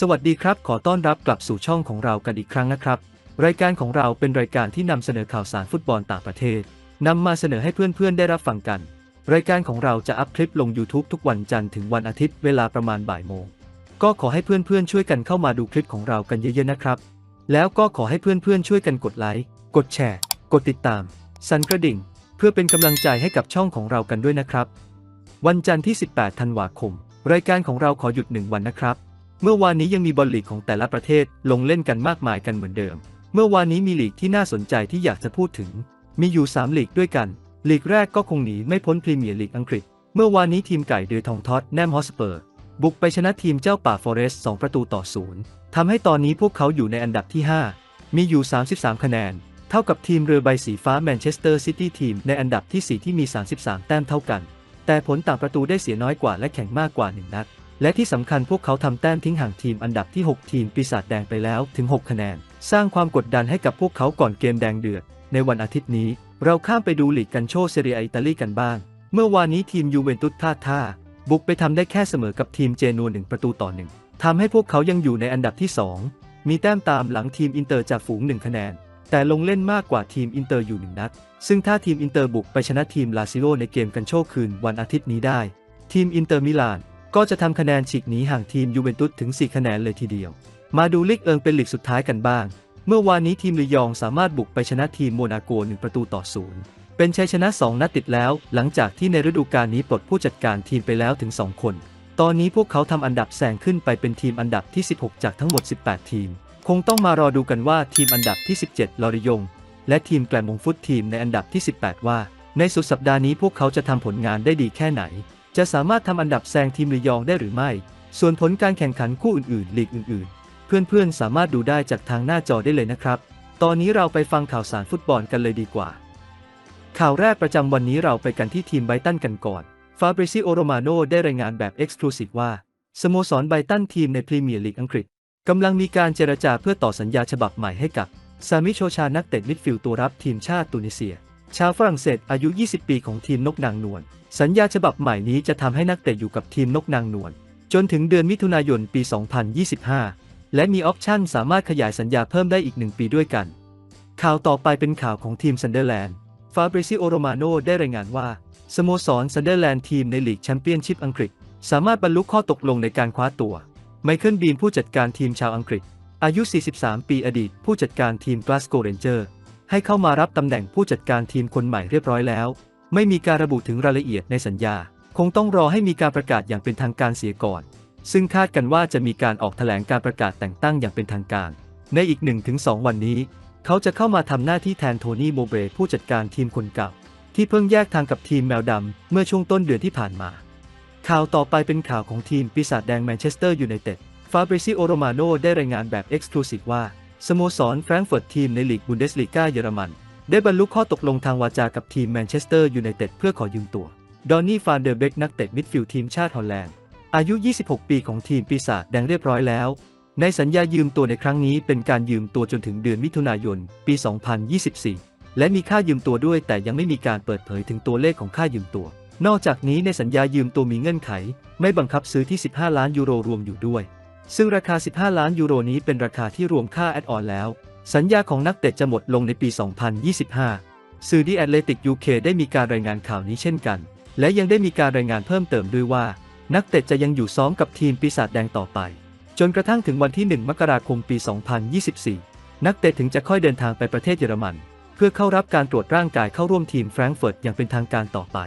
สวัสดีครับ ขอต้อนรับกลับสู่ช่องของเรากันอีกครั้งนะครับ รายการของเราเป็นรายการที่นำเสนอข่าวสารฟุตบอลต่างประเทศนำมาเสนอให้เพื่อนๆได้รับฟังกัน รายการของเราจะอัพคลิปลง YouTube ทุกวันจันทร์ถึงวันอาทิตย์เวลาประมาณบ่ายโมง ก็ขอให้เพื่อนๆช่วยกันเข้ามาดูคลิปของเรากันเยอะๆนะครับ แล้วก็ขอให้เพื่อนๆช่วยกันกดไลค์ กดแชร์ กดติดตาม สั่นกระดิ่ง เพื่อเป็นกำลังใจให้กับช่องของเรากันด้วยนะครับ วันจันทร์ที่ 18 ธันวาคม รายการของเราขอหยุดหนึ่งวันนะครับ เมื่อวานนี้ยังมีบอลลีกของแต่ละประเทศลงเล่นกันมากมายกันเหมือนเดิม เมื่อวานนี้มีลีกที่น่าสนใจที่อยากจะพูดถึง มีอยู่ 3 ลีกด้วยกัน ลีกแรกก็คงหนีไม่พ้นพรีเมียร์ลีกอังกฤษ เมื่อวานนี้ทีมไก่เดือทองทอตแนมฮอสเปอร์ บุกไปชนะทีมเจ้าป่าฟอเรสต์2ประตูต่อศูนย์ทำให้ตอนนี้พวกเขาอยู่ในอันดับที่ 5 มีอยู่ 33 คะแนน เท่ากับทีมเรือใบสีฟ้าแมนเชสเตอร์ซิตี้ทีมในอันดับที่ 4 ที่มี 33 แต้มเท่ากัน แต่ผลต่างประตูได้เสียน้อยกว่าและแข่งมากกว่า 1 นัด และที่สำคัญพวกเขาทำแต้มทิ้งห่างทีมอันดับที่ 6 ทีมปีศาจแดงไปแล้วถึง 6 คะแนน สร้างความกดดันให้กับพวกเขาก่อนเกมแดงเดือด ในวันอาทิตย์นี้ เราข้ามไปดูลีกกันโชเซเรียอิตาลีกันบ้าง เมื่อวานนี้ทีมยูเวนตุสท่าท่า บุกไปทำได้แค่เสมอกับทีมเจนัวหนึ่งประตูต่อหนึ่งทำให้พวกเขายังอยู่ในอันดับที่ 2 มีแต้มตามหลังทีมอินเตอร์จากฝูงหนึ่งคะแนน แต่ลงเล่นมากกว่าทีมอินเตอร์อยู่หนึ่งนัด ซึ่งถ้าทีมอินเตอร์บุกไปชนะทีมลาซิโลในเกมกันโชคคืนวันอาทิตย์นี้ได้ ทีมอินเตอร์มิลาน ก็จะทำคะแนนฉีกหนีห่างทีมยูเวนตุสถึง 4 คะแนนเลยทีเดียว มาดูลีกเอิงเป็นลีกสุดท้ายกันบ้าง เมื่อวานนี้ทีมลียองสามารถบุกไปชนะทีมโมนาโกหนึ่งประตูต่อศูนย์เป็นชัยชนะ 2 นัดติดแล้ว หลังจากที่ในฤดูกาลนี้ปลดผู้จัดการทีมไปแล้วถึง 2 คน ตอนนี้พวกเขาทำอันดับแซงขึ้นไปเป็นทีมอันดับที่ 16 จากทั้งหมด 18 ทีม คงต้องมารอดูกันว่าทีมอันดับที่ 17 ลอริยง และทีมแกลมมงฟุตทีมในอันดับที่ 18 ว่า ในสุดสัปดาห์นี้พวกเขาจะทำผลงานได้ดีแค่ไหน จะสามารถทำอันดับแซงทีมลียองได้หรือไม่ ส่วนผลการแข่งขันคู่อื่นๆ ลีกอื่นๆ เพื่อนๆ สามารถดูได้จากทางหน้าจอได้เลยนะครับ ตอนนี้เราไปฟังข่าวสารฟุตบอลกันเลยดีกว่า ข่าวแรกประจำวันนี้เราไปกันที่ทีมไบตันกันก่อน ฟาบริซิโอโรมาโนได้รายงานแบบเอ็กซ์คลูซีฟว่า สโมสรไบตันทีมในพรีเมียร์ลีกอังกฤษกำลังมีการเจรจาเพื่อต่อสัญญาฉบับใหม่ให้กับซามิโชชานักเตะมิดฟิลด์ตัวรับทีมชาติตุนิเซีย ชาวฝรั่งเศสอายุ 20 ปีของทีมนกนางนวล สัญญาฉบับใหม่นี้จะทำให้นักเตะอยู่กับทีมนกนางนวล จนถึงเดือนมิถุนายนปี 2025 และมีออปชั่นสามารถขยายสัญญาเพิ่มได้อีกหนึ่งปีด้วยกัน ข่าวต่อไปเป็นข่าวของทีมซันเดอร์แลนด์ ฟาบริซิโอโรมาโนได้รายงานว่า สโมสรซันเดอร์แลนด์ทีมในลีกแชมเปี้ยนชิพอังกฤษ สามารถบรรลุข้อตกลงในการคว้าตัว ไมเคิลบีนผู้จัดการทีมชาวอังกฤษ อายุ 43 ปีอดีต ผู้จัดการทีมกลาสโกเรนเจอร์ ให้เข้ามารับตำแหน่งผู้จัดการทีมคนใหม่เรียบร้อยแล้ว ไม่มีการระบุถึงรายละเอียดในสัญญา คงต้องรอให้มีการประกาศอย่างเป็นทางการเสียก่อน ซึ่งคาดกันว่าจะมีการออกแถลงการประกาศแต่งตั้งอย่างเป็นทางการ ในอีก 1-2 วันนี้ เขาจะเข้ามาทำหน้าที่แทนโทนี่โมเบรผู้จัดการทีมคนเก่า ที่เพิ่งแยกทางกับทีมแมวดำเมื่อช่วงต้นเดือนที่ผ่านมา ข่าวต่อไปเป็นข่าวของทีมปีศาจแดงแมนเชสเตอร์ยูไนเต็ดฟาบริซิโอโรมาโนได้รายงานแบบเอ็กซ์คลูซีฟว่า สโมสรแฟรงก์เฟิร์ตทีมในลีกบุนเดสลีกาเยอรมัน ได้บรรลุข้อตกลงทางวาจากับทีมแมนเชสเตอร์ยูไนเต็ดเพื่อขอยืมตัว ดอนนี่ฟานเดอร์เบกนักเตะมิดฟิลด์ทีมชาติฮอลแลนด์ อายุ 26 ปีของทีมปีศาจแดงเรียบร้อยแล้ว ในสัญญายืมตัวในครั้งนี้เป็นการยืมตัวจนถึงเดือนมิถุนายน ปี 2024 และมีค่ายืมตัวด้วยแต่ยังไม่มีการเปิดเผยถึงตัวเลขของค่ายืมตัว นอกจากนี้ในสัญญายืมตัวมีเงื่อนไข ไม่บังคับซื้อที่ 15 ล้านยูโรรวมอยู่ด้วย ซึ่งราคา 15 ล้านยูโรนี้เป็นราคาที่รวมค่าแอดออนแล้ว สัญญาของนักเตะจะหมดลงในปี 2025 สื่อดีแอตเลติกยูเคได้มีการรายงานข่าวนี้เช่นกัน และยังได้มีการรายงานเพิ่มเติมด้วยว่า นักเตะจะยังอยู่ซ้อมกับทีมปีศาจแดงต่อไป จนกระทั่งถึงวันที่ 1 มกราคมปี 2024 นักเตะถึงจะค่อยเดินทางไปประเทศเยอรมัน เพื่อเข้ารับการตรวจร่างกายเข้าร่วมทีมแฟรงก์เฟิร์ตอย่างเป็นทางการต่อไป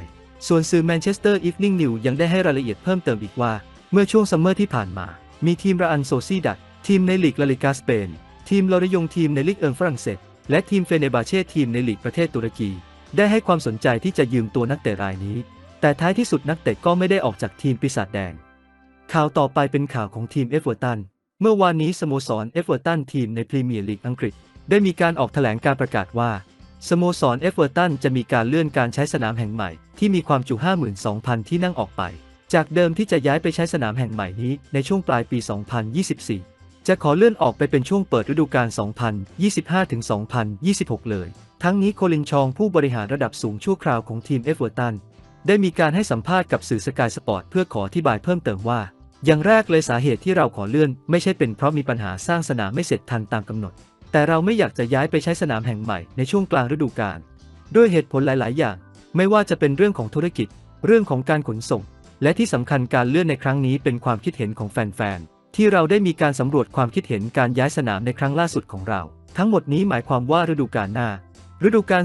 ส่วนสื่อแมนเชสเตอร์อีฟนิ่งนิวยังได้ให้รายละเอียดเพิ่มเติมอีกว่า เมื่อช่วงซัมเมอร์ที่ผ่านมา มีทีมราอันโซซีดัตทีมในลีกลาลิกาสเปน ทีมลอริยงทีมในลีกเอิงฝรั่งเศส และทีมเฟเนบาเช่ทีมในลีกประเทศตุรกี ได้ให้ความสนใจที่จะยืมตัวนักเตะรายนี้ แต่ท้ายที่สุดนักเตะก็ไม่ได้ออกจากทีมปีศาจแดง ข่าวต่อไปเป็นข่าวของทีมเอฟเวอร์ตัน เมื่อวานนี้สโมสรเอฟเวอร์ตันทีมในพรีเมียร์ลีกอังกฤษ ได้มีการออกแถลงการประกาศว่าสโมสรเอฟเวอร์ตันจะมีการเลื่อนการใช้สนามแห่งใหม่ที่มีความจุ 52,000 ที่นั่งออกไป จากเดิมที่จะย้ายไปใช้สนามแห่งใหม่นี้ในช่วงปลายปี 2024 จะขอเลื่อนออกไปเป็นช่วงเปิดฤดูกาล 2025-2026 เลย ทั้งนี้โคลินชองผู้บริหารระดับสูงชั่วคราวของทีมเอฟเวอร์ตันได้มีการให้สัมภาษณ์กับสื่อสกายสปอร์ตเพื่อขออธิบายเพิ่มเติมว่า อย่างแรกเลยสาเหตุที่เราขอเลื่อน ไม่ใช่เป็นเพราะมีปัญหาสร้างสนามไม่เสร็จทันตามกำหนด แต่เราไม่อยากจะย้ายไปใช้สนามแห่งใหม่ในช่วงกลางฤดูกาลด้วยเหตุผลหลาย ๆ อย่าง ไม่ว่าจะเป็นเรื่องของธุรกิจ เรื่องของการขนส่ง และที่สำคัญการเลื่อนในครั้งนี้เป็นความคิดเห็นของแฟนๆ ที่เราได้มีการสำรวจความคิดเห็นการย้ายสนามในครั้งล่าสุดของเรา ทั้งหมดนี้หมายความว่าฤดูกาลหน้า ฤดูกาล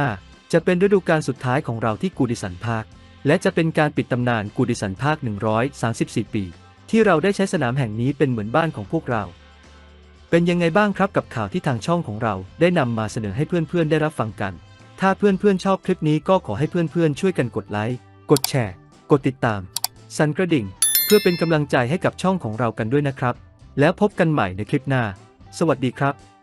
2024-2025 จะเป็นฤดูกาลสุดท้ายของเราที่กูดิสันพาร์คและจะเป็นการปิดตำนานกูดิสันพาร์ค134 ปี ที่เราได้ใช้สนามแห่งนี้เป็นเหมือนบ้านของพวกเรา เป็นยังไงบ้างครับกับข่าวที่ทางช่องของเราได้นำมาเสนอให้เพื่อนๆได้รับฟังกัน ถ้าเพื่อนๆชอบคลิปนี้ก็ขอให้เพื่อนๆช่วยกันกดไลค์ กดแชร์ กดติดตาม สั่นกระดิ่ง เพื่อเป็นกำลังใจให้กับช่องของเรากันด้วยนะครับ แล้วพบกันใหม่ในคลิปหน้า สวัสดีครับ